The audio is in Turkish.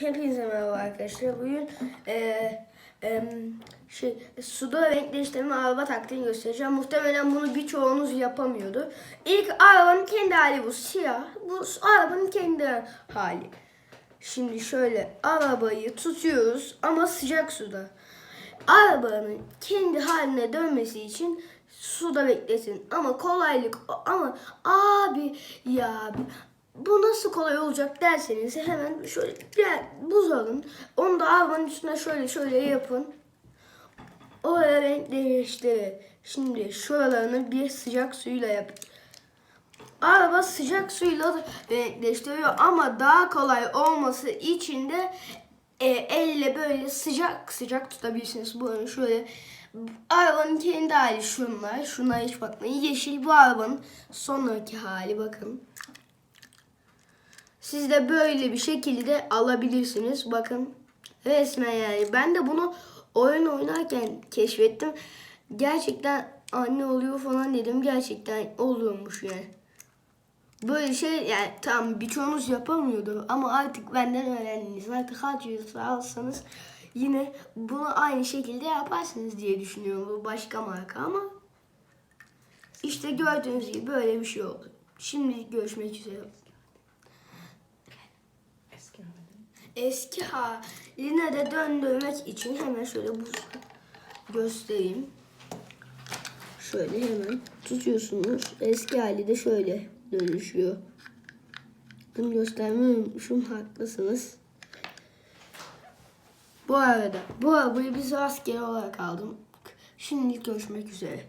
Hepinize merhaba arkadaşlar. Bugün eee em, şey suda renk değiştirme araba taktiğini göstereceğim. Muhtemelen bunu birçoğunuz yapamıyordu. İlk arabanın kendi hali bu siyah. Bu arabanın kendi hali. Şimdi şöyle arabayı tutuyoruz ama sıcak suda. Arabanın kendi haline dönmesi için suda bekletin. Ama kolaylık ama abi ya bu nasıl kolay olacak derseniz hemen şöyle bir buz alın. Onu da arabanın üstüne şöyle şöyle yapın. Oraya renk değiştirin. Şimdi şuralarını bir sıcak suyla yapın. Araba sıcak suyla da renk değiştiriyor ama daha kolay olması için de e, elle böyle sıcak sıcak tutabilirsiniz. Bunu şöyle arabanın kendi hali şunlar. Şunlara hiç bakmayın. Yeşil bu arabanın sonraki hali bakın. Siz de böyle bir şekilde alabilirsiniz. Bakın resmen yani. Ben de bunu oyun oynarken keşfettim. Gerçekten anne oluyor falan dedim. Gerçekten oluyormuş yani. Böyle şey yani tam birçoğunuz yapamıyordu ama artık benden öğrendiniz. Artık kaç yüz alsanız yine bunu aynı şekilde yaparsınız diye düşünüyorum. Bu başka marka ama işte gördüğünüz gibi böyle bir şey oldu. Şimdi görüşmek üzere. Eski hali. Eski haline de döndürmek için hemen şöyle bu göstereyim. Şöyle hemen tutuyorsunuz. Eski hali de şöyle dönüşüyor. Bunu göstermeyi. Haklısınız. Bu arada bu arabayı biz rastgele olarak aldım. Şimdilik görüşmek üzere.